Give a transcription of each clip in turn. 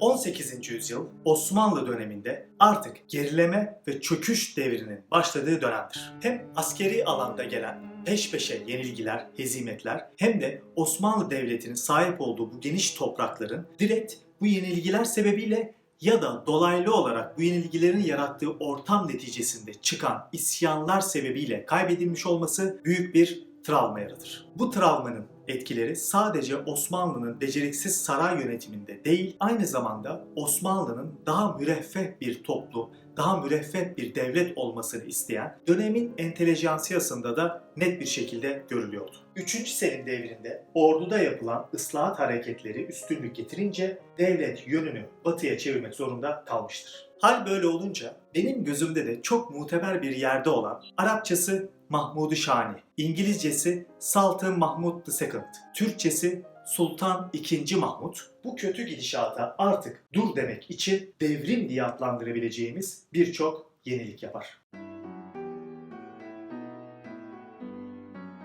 18. yüzyıl Osmanlı döneminde artık gerileme ve çöküş devrinin başladığı dönemdir. Hem askeri alanda gelen peş peşe yenilgiler, hezimetler hem de Osmanlı Devleti'nin sahip olduğu bu geniş toprakların direkt bu yenilgiler sebebiyle ya da dolaylı olarak bu yenilgilerin yarattığı ortam neticesinde çıkan isyanlar sebebiyle kaybedilmiş olması büyük bir travma yaratır. Bu travmanın etkileri sadece Osmanlı'nın beceriksiz saray yönetiminde değil, aynı zamanda Osmanlı'nın daha müreffeh bir toplum, daha müreffeh bir devlet olmasını isteyen dönemin entelejansiyasında da net bir şekilde görülüyordu. 3. Selim devrinde orduda yapılan ıslahat hareketleri üstünlük getirince devlet yönünü batıya çevirmek zorunda kalmıştır. Hal böyle olunca benim gözümde de çok muteber bir yerde olan Arapçası Mahmud-u Şani, İngilizcesi Sultan Mahmud II, Türkçesi Sultan II. Mahmud bu kötü gidişata artık dur demek için devrim diye adlandırabileceğimiz birçok yenilik yapar.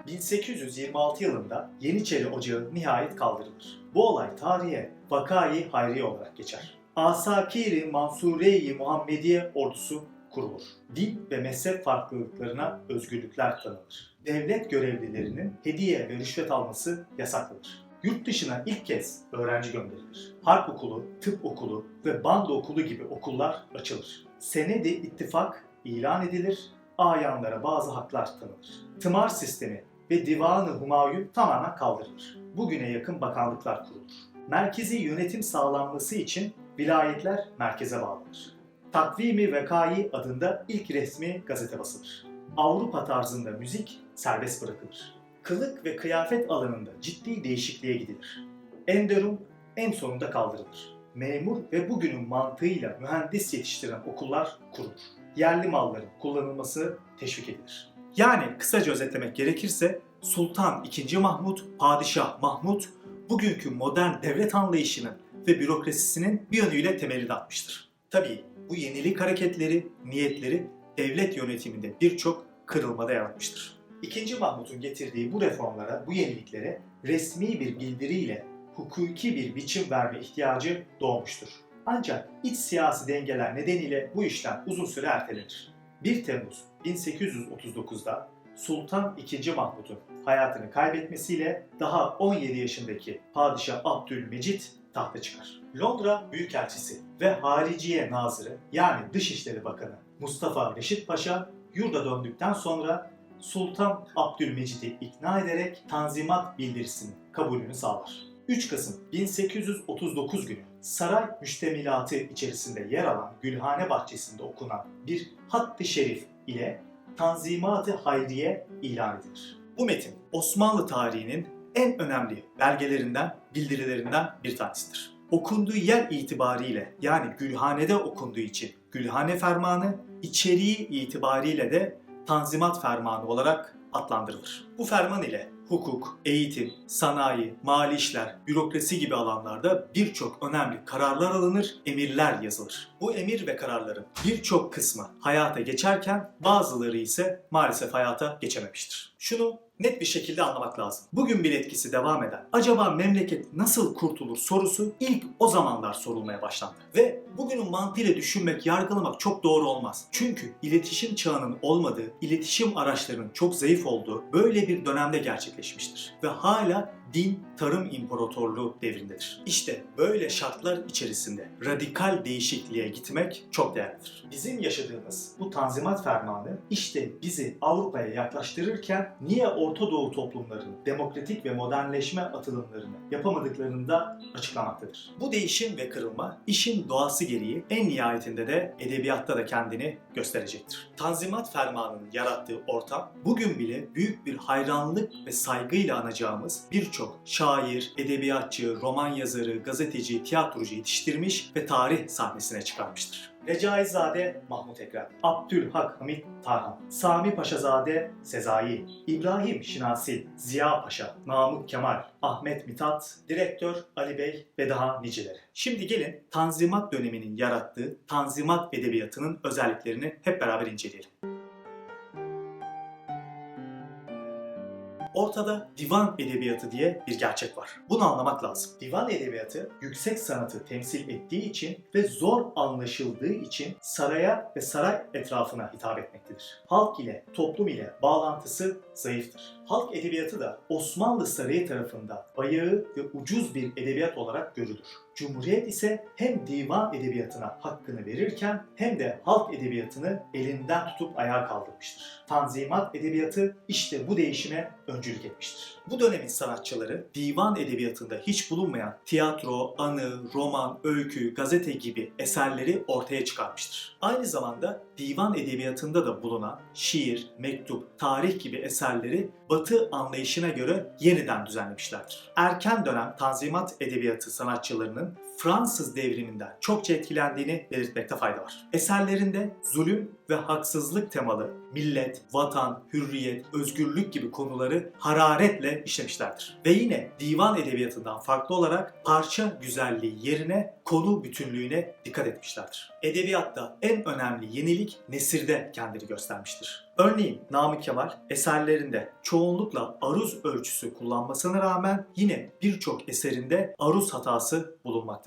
1826 yılında Yeniçeri Ocağı nihayet kaldırılır. Bu olay tarihe Vakai Hayriye olarak geçer. Asakiri Mansure-i Muhammediye ordusu kurulur. Din ve mezhep farklılıklarına özgürlükler tanınır. Devlet görevlilerinin hediye ve rüşvet alması yasaklanır. Yurt dışına ilk kez öğrenci gönderilir. Harp okulu, tıp okulu ve bando okulu gibi okullar açılır. Senedi ittifak ilan edilir, ayanlara bazı haklar tanınır. Tımar sistemi ve divanı Humayun tamamen kaldırılır. Bugüne yakın bakanlıklar kurulur. Merkezi yönetim sağlanması için vilayetler merkeze bağlanır. Takvimi Vekai adında ilk resmi gazete basılır. Avrupa tarzında müzik serbest bırakılır. Kılık ve kıyafet alanında ciddi değişikliğe gidilir. Enderum en sonunda kaldırılır. Memur ve bugünün mantığıyla mühendis yetiştiren okullar kurulur. Yerli malların kullanılması teşvik edilir. Yani kısaca özetlemek gerekirse Sultan II. Mahmud, Padişah Mahmud bugünkü modern devlet anlayışının ve bürokrasisinin bir yönüyle temelini atmıştır. Tabii bu yenilik hareketleri, niyetleri devlet yönetiminde birçok kırılmada yaratmıştır. İkinci Mahmut'un getirdiği bu reformlara, bu yeniliklere resmi bir bildiriyle hukuki bir biçim verme ihtiyacı doğmuştur. Ancak iç siyasi dengeler nedeniyle bu işlem uzun süre ertelenir. 1 Temmuz 1839'da Sultan II. Mahmud'un hayatını kaybetmesiyle daha 17 yaşındaki Padişah Abdülmecit tahta çıkar. Londra Büyükelçisi ve Hariciye Nazırı yani Dışişleri Bakanı Mustafa Reşit Paşa yurda döndükten sonra Sultan Abdülmecit'i ikna ederek Tanzimat bildirisinin kabulünü sağlar. 3 Kasım 1839 günü saray müştemilatı içerisinde yer alan Gülhane Bahçesi'nde okunan bir hatt-ı şerif ile Tanzimat-ı Hayriye ilan edilir. Bu metin Osmanlı tarihinin en önemli belgelerinden, bildirilerinden bir tanesidir. Okunduğu yer itibariyle yani Gülhane'de okunduğu için Gülhane Fermanı, içeriği itibariyle de Tanzimat Fermanı olarak adlandırılır. Bu ferman ile hukuk, eğitim, sanayi, mali işler, bürokrasi gibi alanlarda birçok önemli kararlar alınır, emirler yazılır. Bu emir ve kararların birçok kısmı hayata geçerken bazıları ise maalesef hayata geçememiştir. Şunu net bir şekilde anlamak lazım. Bugün bir etkisi devam eden, acaba memleket nasıl kurtulur sorusu ilk o zamanlar sorulmaya başlandı. Ve bugünün mantığıyla düşünmek, yargılamak çok doğru olmaz. Çünkü iletişim çağının olmadığı, iletişim araçlarının çok zayıf olduğu böyle bir dönemde gerçekleşmiştir. Ve hala din tarım imparatorluğu devrindedir. İşte böyle şartlar içerisinde radikal değişikliğe gitmek çok değerlidir. Bizim yaşadığımız bu Tanzimat Fermanı işte bizi Avrupa'ya yaklaştırırken niye Orta Doğu toplumlarının demokratik ve modernleşme atılımlarını yapamadıklarını da açıklamaktadır. Bu değişim ve kırılma işin doğası gereği en nihayetinde de edebiyatta da kendini gösterecektir. Tanzimat Fermanı'nın yarattığı ortam bugün bile büyük bir hayranlık ve saygıyla anacağımız birçok şair, edebiyatçı, roman yazarı, gazeteci, tiyatrocu yetiştirmiş ve tarih sahnesine çıkarmıştır. Recaizade Mahmut Ekrem, Abdülhak Hamit Tarhan, Sami Paşazade Sezai, İbrahim Şinasi, Ziya Paşa, Namık Kemal, Ahmet Mithat, direktör Ali Bey ve daha niceleri. Şimdi gelin Tanzimat döneminin yarattığı Tanzimat edebiyatının özelliklerini hep beraber inceleyelim. Ortada divan edebiyatı diye bir gerçek var. Bunu anlamak lazım. Divan edebiyatı yüksek sanatı temsil ettiği için ve zor anlaşıldığı için saraya ve saray etrafına hitap etmektedir. Halk ile, toplum ile bağlantısı zayıftır. Halk edebiyatı da Osmanlı Sarayı tarafından bayağı ve ucuz bir edebiyat olarak görülür. Cumhuriyet ise hem divan edebiyatına hakkını verirken hem de halk edebiyatını elinden tutup ayağa kaldırmıştır. Tanzimat edebiyatı işte bu değişime öncülük etmiştir. Bu dönemin sanatçıları divan edebiyatında hiç bulunmayan tiyatro, anı, roman, öykü, gazete gibi eserleri ortaya çıkarmıştır. Aynı zamanda divan edebiyatında da bulunan şiir, mektup, tarih gibi eserleri Batı anlayışına göre yeniden düzenlemişlerdir. Erken dönem Tanzimat edebiyatı sanatçılarının Fransız devriminden çokça etkilendiğini belirtmekte fayda var. Eserlerinde zulüm ve haksızlık temalı millet, vatan, hürriyet, özgürlük gibi konuları hararetle işlemişlerdir. Ve yine divan edebiyatından farklı olarak parça güzelliği yerine konu bütünlüğüne dikkat etmişlerdir. Edebiyatta en önemli yenilik nesirde kendini göstermiştir. Örneğin Namık Kemal eserlerinde çoğunlukla aruz ölçüsü kullanmasına rağmen yine birçok eserinde aruz hatası bulunmaktadır.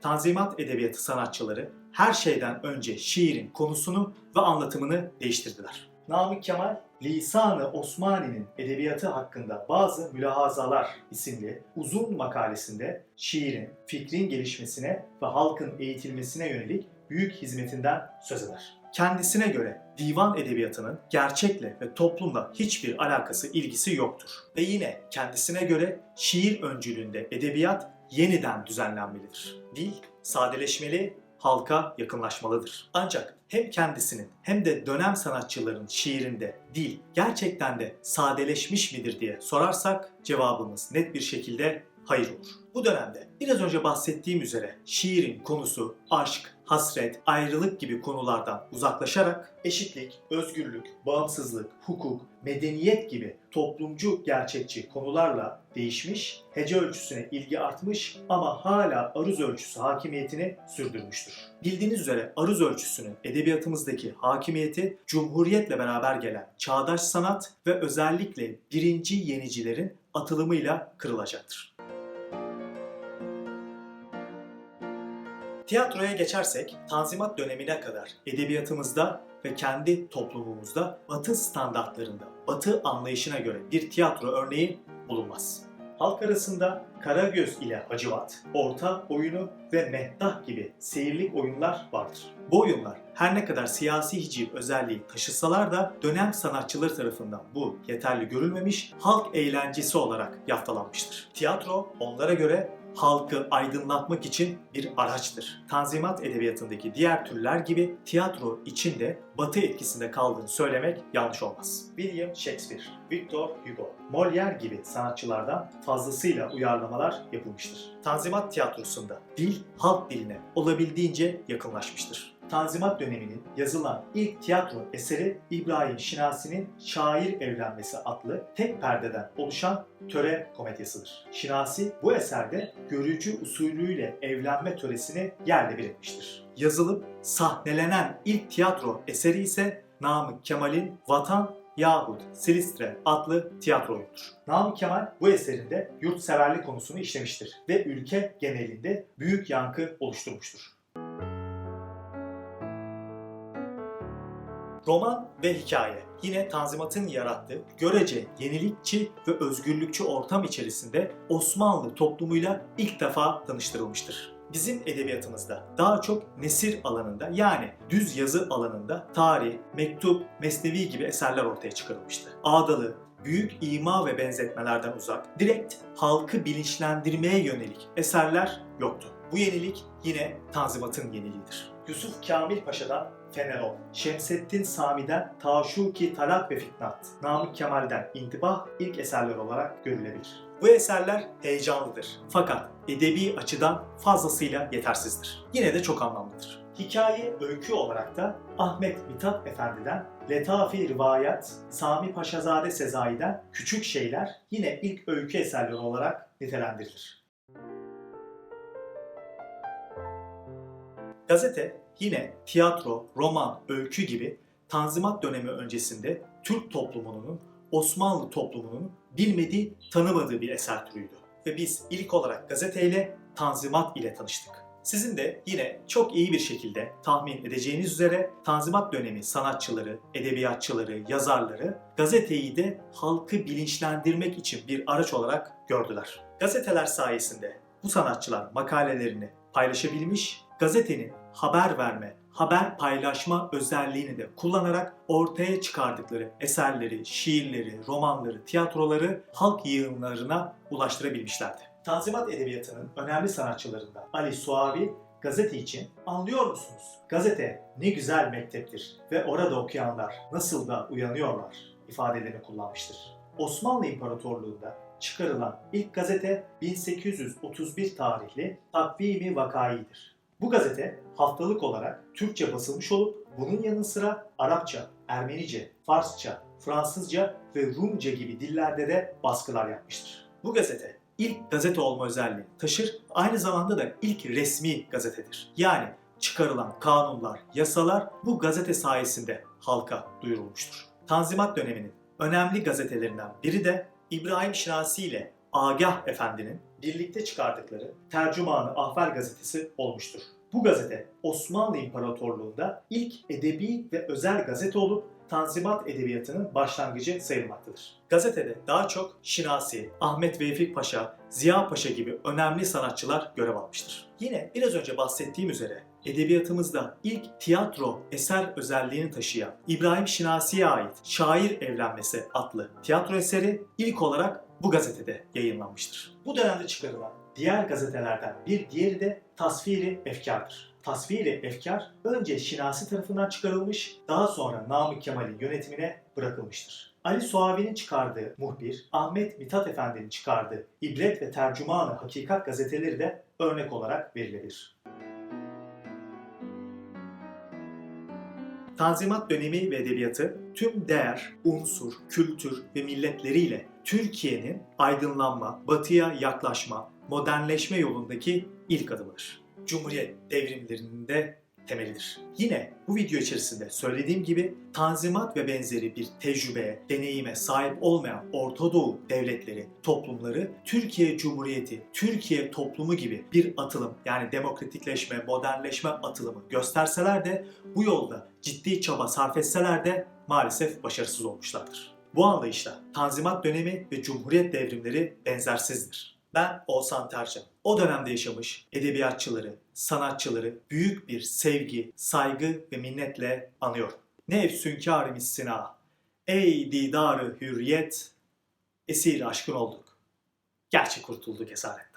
Tanzimat edebiyatı sanatçıları her şeyden önce şiirin konusunu ve anlatımını değiştirdiler. Namık Kemal, Lisan-ı Osmani'nin edebiyatı hakkında bazı mülahazalar isimli uzun makalesinde şiirin, fikrin gelişmesine ve halkın eğitilmesine yönelik büyük hizmetinden söz eder. Kendisine göre divan edebiyatının gerçekle ve toplumla hiçbir alakası, ilgisi yoktur. Ve yine kendisine göre şiir öncülüğünde edebiyat yeniden düzenlenmelidir. Dil sadeleşmeli, halka yakınlaşmalıdır. Ancak hem kendisinin hem de dönem sanatçıların şiirinde dil gerçekten de sadeleşmiş midir diye sorarsak cevabımız net bir şekilde hayır olur. Bu dönemde biraz önce bahsettiğim üzere şiirin konusu aşk, hasret, ayrılık gibi konulardan uzaklaşarak eşitlik, özgürlük, bağımsızlık, hukuk, medeniyet gibi toplumcu gerçekçi konularla değişmiş, hece ölçüsüne ilgi artmış ama hala aruz ölçüsü hakimiyetini sürdürmüştür. Bildiğiniz üzere aruz ölçüsünün edebiyatımızdaki hakimiyeti Cumhuriyetle beraber gelen çağdaş sanat ve özellikle birinci yenicilerin atılımıyla kırılacaktır. Tiyatroya geçersek Tanzimat dönemine kadar edebiyatımızda ve kendi toplumumuzda Batı standartlarında, Batı anlayışına göre bir tiyatro örneği bulunmaz. Halk arasında Karagöz ile Hacivat, Orta oyunu ve Mehdah gibi seyirlik oyunlar vardır. Bu oyunlar her ne kadar siyasi hiciv özelliği taşısalar da dönem sanatçıları tarafından bu yeterli görülmemiş, halk eğlencesi olarak yaftalanmıştır. Tiyatro onlara göre halkı aydınlatmak için bir araçtır. Tanzimat edebiyatındaki diğer türler gibi tiyatro içinde batı etkisinde kaldığını söylemek yanlış olmaz. William Shakespeare, Victor Hugo, Molière gibi sanatçılardan fazlasıyla uyarlamalar yapılmıştır. Tanzimat tiyatrosunda dil halk diline olabildiğince yakınlaşmıştır. Tanzimat döneminin yazılan ilk tiyatro eseri İbrahim Şinasi'nin Şair Evlenmesi adlı tek perdeden oluşan töre komedyasıdır. Şinasi bu eserde görücü usulüyle evlenme töresini yerle bir etmiştir. Yazılıp sahnelenen ilk tiyatro eseri ise Namık Kemal'in Vatan yahut Silistre adlı tiyatro oyunudur. Namık Kemal bu eserinde yurtseverlik konusunu işlemiştir ve ülke genelinde büyük yankı oluşturmuştur. Roman ve hikaye yine Tanzimat'ın yarattığı görece yenilikçi ve özgürlükçü ortam içerisinde Osmanlı toplumuyla ilk defa tanıştırılmıştır. Bizim edebiyatımızda daha çok nesir alanında yani düz yazı alanında tarih, mektup, mesnevi gibi eserler ortaya çıkarılmıştı. Ağdalı, büyük ima ve benzetmelerden uzak, direkt halkı bilinçlendirmeye yönelik eserler yoktu. Bu yenilik yine Tanzimat'ın yeniliğidir. Yusuf Kamil Paşa'dan Fenerol, Şemsettin Sami'den Taşuki Talak ve Fitnat, Namık Kemal'den İntibah ilk eserler olarak görülebilir. Bu eserler heyecanlıdır fakat edebi açıdan fazlasıyla yetersizdir. Yine de çok anlamlıdır. Hikaye öykü olarak da Ahmet Mithat Efendi'den Letafi Rivayet, Sami Paşazade Sezai'den Küçük Şeyler yine ilk öykü eserleri olarak nitelendirilir. Gazete yine tiyatro, roman, öykü gibi Tanzimat dönemi öncesinde Türk toplumunun Osmanlı toplumunun bilmediği, tanımadığı bir eser türüydü. Ve biz ilk olarak gazeteyle Tanzimat ile tanıştık. Sizin de yine çok iyi bir şekilde tahmin edeceğiniz üzere Tanzimat dönemi sanatçıları, edebiyatçıları, yazarları gazeteyi de halkı bilinçlendirmek için bir araç olarak gördüler. Gazeteler sayesinde bu sanatçılar makalelerini paylaşabilmiş, gazetenin haber verme, haber paylaşma özelliğini de kullanarak ortaya çıkardıkları eserleri, şiirleri, romanları, tiyatroları halk yığınlarına ulaştırabilmişlerdi. Tanzimat Edebiyatı'nın önemli sanatçılarından Ali Suavi gazete için anlıyor musunuz? Gazete ne güzel mekteptir ve orada okuyanlar nasıl da uyanıyorlar ifadelerini kullanmıştır. Osmanlı İmparatorluğu'nda çıkarılan ilk gazete 1831 tarihli Takvimi Vakai'dir. Bu gazete haftalık olarak Türkçe basılmış olup bunun yanı sıra Arapça, Ermenice, Farsça, Fransızca ve Rumca gibi dillerde de baskılar yapmıştır. Bu gazete ilk gazete olma özelliği taşır, aynı zamanda da ilk resmi gazetedir. Yani çıkarılan kanunlar, yasalar bu gazete sayesinde halka duyurulmuştur. Tanzimat döneminin önemli gazetelerinden biri de İbrahim Şinasi ile Agah Efendi'nin birlikte çıkardıkları Tercümanı Ahval gazetesi olmuştur. Bu gazete Osmanlı İmparatorluğu'nda ilk edebi ve özel gazete olup Tanzimat Edebiyatı'nın başlangıcı sayılmaktadır. Gazetede daha çok Şinasi, Ahmet Vefik Paşa, Ziya Paşa gibi önemli sanatçılar görev almıştır. Yine biraz önce bahsettiğim üzere edebiyatımızda ilk tiyatro eser özelliğini taşıyan İbrahim Şinasi'ye ait Şair Evlenmesi adlı tiyatro eseri ilk olarak bu gazetede yayınlanmıştır. Bu dönemde çıkarılan diğer gazetelerden bir diğeri de Tasviri Efkar'dır. Tasviri Efkar önce Şinasi tarafından çıkarılmış, daha sonra Namık Kemal'in yönetimine bırakılmıştır. Ali Suavi'nin çıkardığı Muhbir, Ahmet Mithat Efendi'nin çıkardığı İbret ve Tercümanı Hakikat gazeteleri de örnek olarak verilebilir. Tanzimat dönemi ve edebiyatı tüm değer, unsur, kültür ve milletleriyle Türkiye'nin aydınlanma, batıya yaklaşma, modernleşme yolundaki ilk adımıdır. Cumhuriyet devrimlerinin de temelidir. Yine bu video içerisinde söylediğim gibi Tanzimat ve benzeri bir tecrübeye, deneyime sahip olmayan Orta Doğu devletleri, toplumları Türkiye Cumhuriyeti, Türkiye toplumu gibi bir atılım yani demokratikleşme, modernleşme atılımı gösterseler de bu yolda ciddi çaba sarf etseler de maalesef başarısız olmuşlardır. Bu anlayışla Tanzimat dönemi ve Cumhuriyet devrimleri benzersizdir. Ben Oğuzhan Tercan. O dönemde yaşamış edebiyatçıları, sanatçıları büyük bir sevgi, saygı ve minnetle anıyorum. Ne efsünkâr missina, ey didarı hürriyet, esir aşkın olduk. Gerçi kurtulduk esaretten.